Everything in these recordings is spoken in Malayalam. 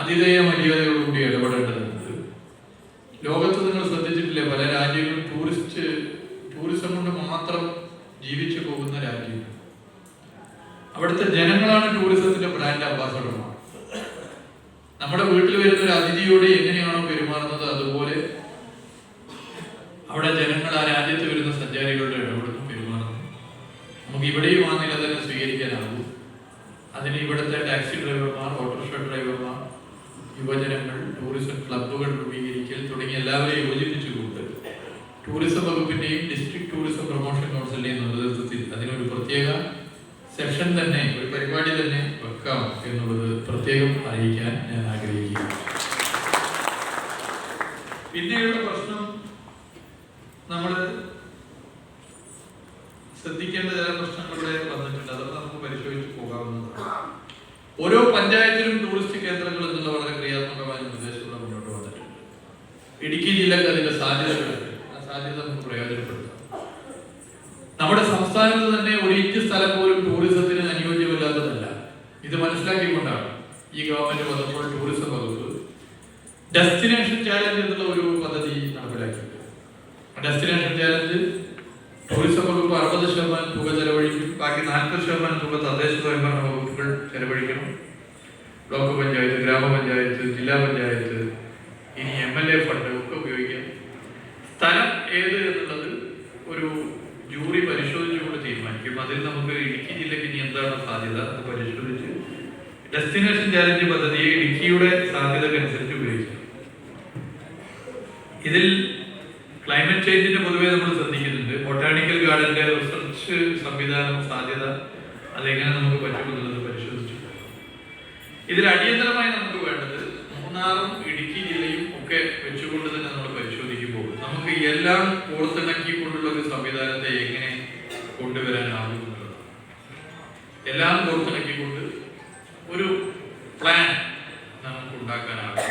അതിഥേയ മര്യാദയോടുകൂടി ഇടപെടേണ്ടതുണ്ട്. ലോകത്ത് നിങ്ങൾ ശ്രദ്ധിച്ചിട്ടില്ലേ പല രാജ്യങ്ങളും ടൂറിസ്റ്റ് ടൂറിസം കൊണ്ട് മാത്രം ജീവിച്ചു പോകുന്ന രാജ്യങ്ങൾ. അവിടുത്തെ ജനങ്ങളാണ് ടൂറിസത്തിന്റെ ബ്രാൻഡ് അംബാസഡർമാർ നമ്മുടെ വീട്ടിൽ വരുന്ന ഒരു അതിഥിയോട് എങ്ങനെയാണോ പെരുമാറുന്നത് അതുപോലെ അവിടെ ജനങ്ങൾ ആ രാജ്യത്ത് വരുന്ന സഞ്ചാരികളുടെ ഇടപെടുന്നു പെരുമാറുന്നു. നമുക്ക് ഇവിടെയും ആ നില തന്നെ സ്വീകരിക്കാനാകും. അതിന് ഇവിടുത്തെ ടാക്സി ഡ്രൈവർമാർ ഓട്ടോറിക്ഷ ഡ്രൈവർമാർ യുവജനങ്ങൾ ടൂറിസം ക്ലബ്ബുകൾ രൂപീകരിക്കൽ തുടങ്ങിയ എല്ലാവരെയും യോജിപ്പിച്ചുകൊണ്ട് ടൂറിസം വകുപ്പിന്റെയും ഡിസ്ട്രിക്ട് ടൂറിസം പ്രൊമോഷൻ കൗൺസിലിന്റെയും നേതൃത്വത്തിൽ അതിനൊരു പ്രത്യേക സെഷൻ തന്നെ ഒരു പരിപാടി തന്നെ വെക്കാം എന്നുള്ളത് പ്രത്യേകം അറിയിക്കാൻ ഞാൻ ആഗ്രഹിക്കുന്നു. പിന്നെയുള്ള പ്രശ്നം നമ്മൾ ശ്രദ്ധിക്കേണ്ട ചില പ്രശ്നങ്ങളുടെ വന്നിട്ടുണ്ട്. അതൊക്കെ നമുക്ക് പരിശോധിച്ച് പോകാവുന്നതാണ്. ഓരോ പഞ്ചായത്തിലും ഇടുക്കി ജില്ലക്ക് അതിന്റെ സാധ്യതകളുണ്ട് ആ സാധ്യത നമുക്ക് പ്രയോജനപ്പെടുത്താം. നമ്മുടെ സംസ്ഥാനത്ത് തന്നെ ഒരു ഇഞ്ച് സ്ഥലം പോലും ടൂറിസത്തിന് അനുയോജ്യമല്ലാത്തതല്ല. ഇത് മനസ്സിലാക്കിക്കൊണ്ടാണ് ഈ ഗവൺമെന്റ് വന്നപ്പോൾ ടൂറിസം വകുപ്പ് ഡെസ്റ്റിനേഷൻ ചാലഞ്ച് എന്നുള്ള ഒരു പദ്ധതി നടപ്പിലാക്കി ഡെസ്റ്റിനേഷൻ ചാലഞ്ച് ടൂറിസം വകുപ്പ് അറുപത് ശതമാനം തുക ചെലവഴിക്കും ബാക്കി നാൽപ്പത് ശതമാനം തുക തദ്ദേശ സ്വയംഭരണ വകുപ്പുകൾ ചെലവഴിക്കണം. ബ്ലോക്ക് പഞ്ചായത്ത് ഗ്രാമപഞ്ചായത്ത് ജില്ലാ പഞ്ചായത്ത് ഇനി എം എൽ എ ഫണ്ട് സ്ഥലം ഏത് എന്നുള്ളത് ഒരു ജൂറി പരിശോധിച്ചുകൊണ്ട് തീരുമാനിക്കും. അതിൽ നമുക്ക് ഇടുക്കി ജില്ലയ്ക്ക് ഇനി എന്താണ് സാധ്യത അത് പരിശോധിച്ച് ഡെസ്റ്റിനേഷൻ ചാലഞ്ച് പദ്ധതിയെ ഇടുക്കിയുടെ സാധ്യതക്കനുസരിച്ച് ഉപയോഗിക്കാം. ഇതിൽ ക്ലൈമറ്റ് ചേഞ്ചിന്റെ പൊതുവെ നമ്മൾ ശ്രദ്ധിക്കുന്നുണ്ട്. ബൊട്ടാണിക്കൽ ഗാർഡന്റെ റിസർച്ച് സംവിധാനം സാധ്യത അതെങ്ങനെ നമുക്ക് പറ്റുമെന്നുള്ളത് പരിശോധിച്ചു. ഇതിൽ അടിയന്തരമായി നമുക്ക് വേണ്ടത് മൂന്നാറും ഇടുക്കി ജില്ലയും ഒക്കെ വെച്ചുകൊണ്ട് തന്നെ നമുക്ക് എല്ലാം കോർത്തിണക്കിക്കൊണ്ടുള്ള ഒരു സംവിധാനത്തെ എങ്ങനെ കൊണ്ടുവരാനാകും എല്ലാം കോർത്തിണക്കിക്കൊണ്ട് ഒരു പ്ലാൻ നമുക്ക് ഉണ്ടാക്കാനാകും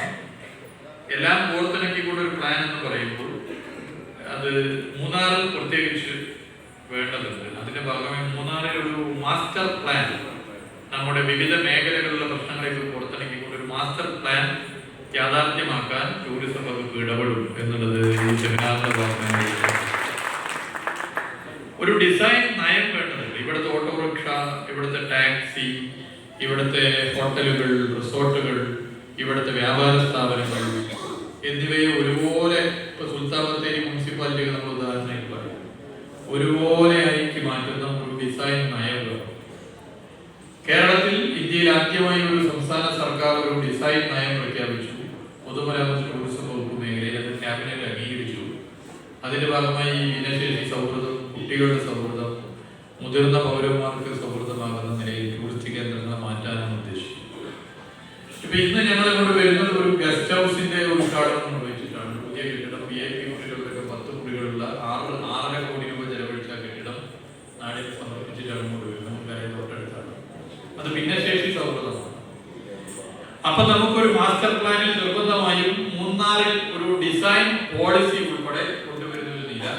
എല്ലാം കോർത്തിണക്കിക്കൊണ്ട് ഒരു പ്ലാൻ എന്ന് പറയുമ്പോൾ അത് മൂന്നാറിൽ പ്രത്യേകിച്ച് വേണ്ടതുണ്ട്. അതിന്റെ ഭാഗമായി മൂന്നാറിൽ ഒരു മാസ്റ്റർ പ്ലാൻ നമ്മുടെ വിവിധ മേഖലകളിലുള്ള പ്രശ്നങ്ങളെയൊക്കെ പുറത്തിറക്കിക്കൊണ്ട് ഒരു മാസ്റ്റർ പ്ലാൻ യാഥാർത്ഥ്യമാക്കാൻ ടൂറിസം വകുപ്പ് ഇടപെടും എന്നുള്ളത് ഈ സെമിനാറിന്റെ ഭാഗമായി ഒരു ഡിസൈൻ നയം വേണ്ടതുണ്ട് ഇവിടുത്തെ ഓട്ടോറിക്ഷ ഇവിടുത്തെ ടാക്സി ഇവിടുത്തെ ഹോട്ടലുകൾ റിസോർട്ടുകൾ ഇവിടുത്തെ വ്യാപാര സ്ഥാപനങ്ങൾ എന്നിവയെ ഒരുപോലെ ഇപ്പൊ സുൽത്താൻ ബത്തേരി മുനിസിപ്പാലിറ്റി നമ്മൾ ഉദാഹരണമായി പറയും. ഒരുപോലെ ആയിക്കി മാറ്റുന്ന ഒരു ഡിസൈൻ നയം കേരളത്തിൽ ഇന്ത്യയിൽ ആദ്യമായി ഒരു സംസ്ഥാന സർക്കാർ ഒരു ഡിസൈൻ നയം പ്രഖ്യാപിച്ചു. പൊതുമരാമത്ത് ടൂറിസം വകുപ്പ് മേഖലയിൽ അത് ക്യാബിനറ്റ് അംഗീകരിച്ചു. അതിന്റെ ഭാഗമായി ഈ ഭിന്നശേഷി സൗഹൃദം കുട്ടികളുടെ സൗഹൃദം മുതിർന്ന പൗരന്മാർക്ക് സൗഹൃദമാകുന്ന നിലയിൽ ടൂറിസ്റ്റ് കേന്ദ്രങ്ങളെ മാറ്റാനാണ് ഉദ്ദേശിച്ചത്. ഇപ്പൊ ഇന്ന് ഞങ്ങൾ കൊണ്ട് വരുന്നത് ഒരു ഗസ്റ്റ് ഹൗസിന്റെ ഉദ്ഘാടനം നിർവഹിച്ചിട്ടാണ്. പുതിയ കെട്ടിടം പി ഐ പി മുറികളുടെ പത്ത് മുറികളുള്ള ആറ് ആറര കോടി രൂപ ചെലവഴിച്ച കെട്ടിടം നാടിന് സമർപ്പിച്ചിട്ടാണ് കൊണ്ടുവരുന്നത് നമുക്കറിയാം തൊട്ടടുത്താണ്. അത് ഭിന്നശേഷി സൗഹൃദമാണ്. അപ്പൊ നമുക്കൊരു മാസ്റ്റർ പ്ലാനിൽ നിർബന്ധമായും മൂന്നാറിൽ ഒരു ഡിസൈൻ പോളിസി ഉൾപ്പെടെ കൊണ്ടുവരുന്ന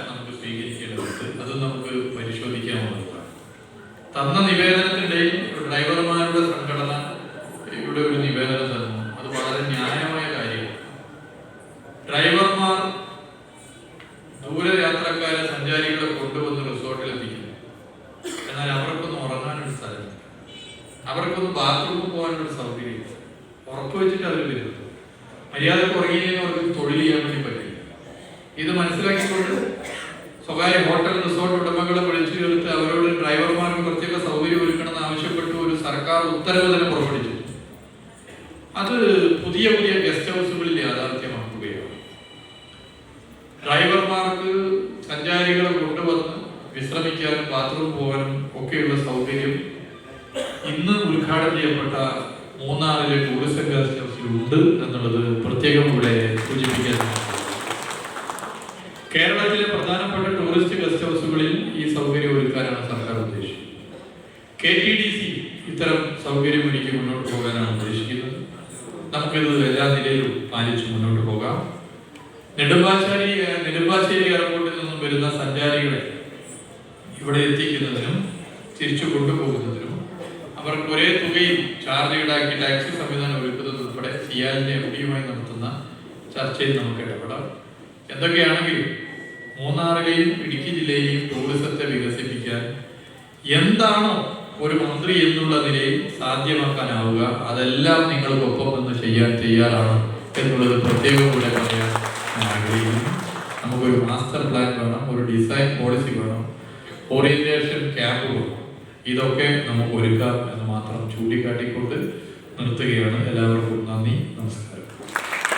നമുക്ക് സ്വീകരിക്കേണ്ടതുണ്ട്. അത് നമുക്ക് പരിശോധിക്കാവുന്നതാണ്. തന്ന നിവേദനത്തിനിടയിൽ ഒരു ഡ്രൈവർമാരുടെ സംഘടന ഇവിടെ ഒരു നിവേദനം തന്നു. അത് വളരെ ന്യായമായ കാര്യമാണ്. ഡ്രൈവർമാർ ദൂരയാത്രക്കാരെ സഞ്ചാരികളെ കൊണ്ടുവന്ന് റിസോർട്ടിൽ എത്തിക്കുന്നു. എന്നാൽ അവർക്കൊന്നും ഉറങ്ങാനൊരു സ്ഥലമില്ല. അവർക്കൊന്ന് സൗകര്യമില്ല ഉറപ്പ് വെച്ചിട്ട് അവർ വരുന്നത് മര്യാദയ്ക്ക് ഉറങ്ങിയില്ലെങ്കിൽ അവർക്ക് തൊഴിൽ ചെയ്യാൻ വേണ്ടി പറ്റില്ല. ഇത് മനസ്സിലാക്കിക്കൊണ്ട് സ്വകാര്യ ഹോട്ടൽ റിസോർട്ട് ഉടമകളെ വിളിച്ചു ചേർത്ത് അവരോട് ഡ്രൈവർമാർക്ക് പ്രത്യേക സൗകര്യം ഒരുക്കണമെന്ന് ആവശ്യപ്പെട്ട് ഒരു സർക്കാർ ഉത്തരവ് തന്നെ പുറപ്പെടുവിച്ചു. അത് പുതിയ പുതിയ ഗസ്റ്റ് ഹൗസുകളിൽ യാഥാർത്ഥ്യമാക്കുകയാണ് ഡ്രൈവർമാർക്ക് സഞ്ചാരികളെ കൊണ്ടുവന്ന് വിശ്രമിക്കാനും ബാത്റൂം പോകാനും ഒക്കെയുള്ള സൗകര്യം ഇന്ന് ഉദ്ഘാടനം ചെയ്യപ്പെട്ട മൂന്നാറിലെ ടൂറിസം ഹൗസിൽ ഉണ്ട് എന്നുള്ളത് പ്രത്യേകം ഇവിടെ സൂചിപ്പിക്കാൻ. കേരളത്തിലെ പ്രധാനപ്പെട്ട ടൂറിസ്റ്റ് ഗസ്റ്റ് ഹൗസുകളിൽ ഈ സൗകര്യം ഒരുക്കാനാണ് സർക്കാർ ഉദ്ദേശിക്കുന്നത്. കെ ടി ഡി സി ഇത്തരം സൗകര്യം ഒരുക്കി മുന്നോട്ട് പോകാനാണ് ഉദ്ദേശിക്കുന്നത്. നമുക്കിത് എല്ലാ നിലയിലും പാലിച്ച് മുന്നോട്ട് പോകാം. നെടുമ്പാശ്ശേരി നെടുമ്പാശ്ശേരി എയർപോർട്ടിൽ നിന്നും വരുന്ന സഞ്ചാരികളെ ഇവിടെ എത്തിക്കുന്നതിനും തിരിച്ചു കൊണ്ടുപോകുന്നതിനും അവർക്ക് ഒരേ തുകയും ചാർജ് ഈടാക്കി ടാക്സി സംവിധാനം ഒരുക്കുന്നത് ഉൾപ്പെടെ സിയാലിന്റെ എം ഡിയുമായി നടത്തുന്ന ചർച്ചയിൽ നമുക്ക് ഇടപെടാം. എന്തൊക്കെയാണെങ്കിലും മൂന്നാറിലെയും ഇടുക്കി ജില്ലയിലെയും ടൂറിസത്തെ വികസിപ്പിക്കാൻ എന്താണോ ഒരു മന്ത്രി എന്നുള്ള നിലയിൽ സാധ്യമാക്കാനാവുക അതെല്ലാം നിങ്ങൾക്കൊപ്പം നിന്ന് ചെയ്യാൻ തയ്യാറാണ് എന്നുള്ളത് പ്രത്യേകം കൂടെ പറയാൻ ഞാൻ ആഗ്രഹിക്കുന്നു. നമുക്കൊരു മാസ്റ്റർ പ്ലാൻ വേണം ഒരു ഡിസൈൻ പോളിസി വേണം ഓറിയന്റേഷൻ ക്യാമ്പ് വേണം. ഇതൊക്കെ നമുക്ക് ഒരുക്കാം. എന്ന് മാത്രം ചൂണ്ടിക്കാട്ടിക്കൊണ്ട് നിർത്തുകയാണ്. എല്ലാവർക്കും നന്ദി. നമസ്കാരം.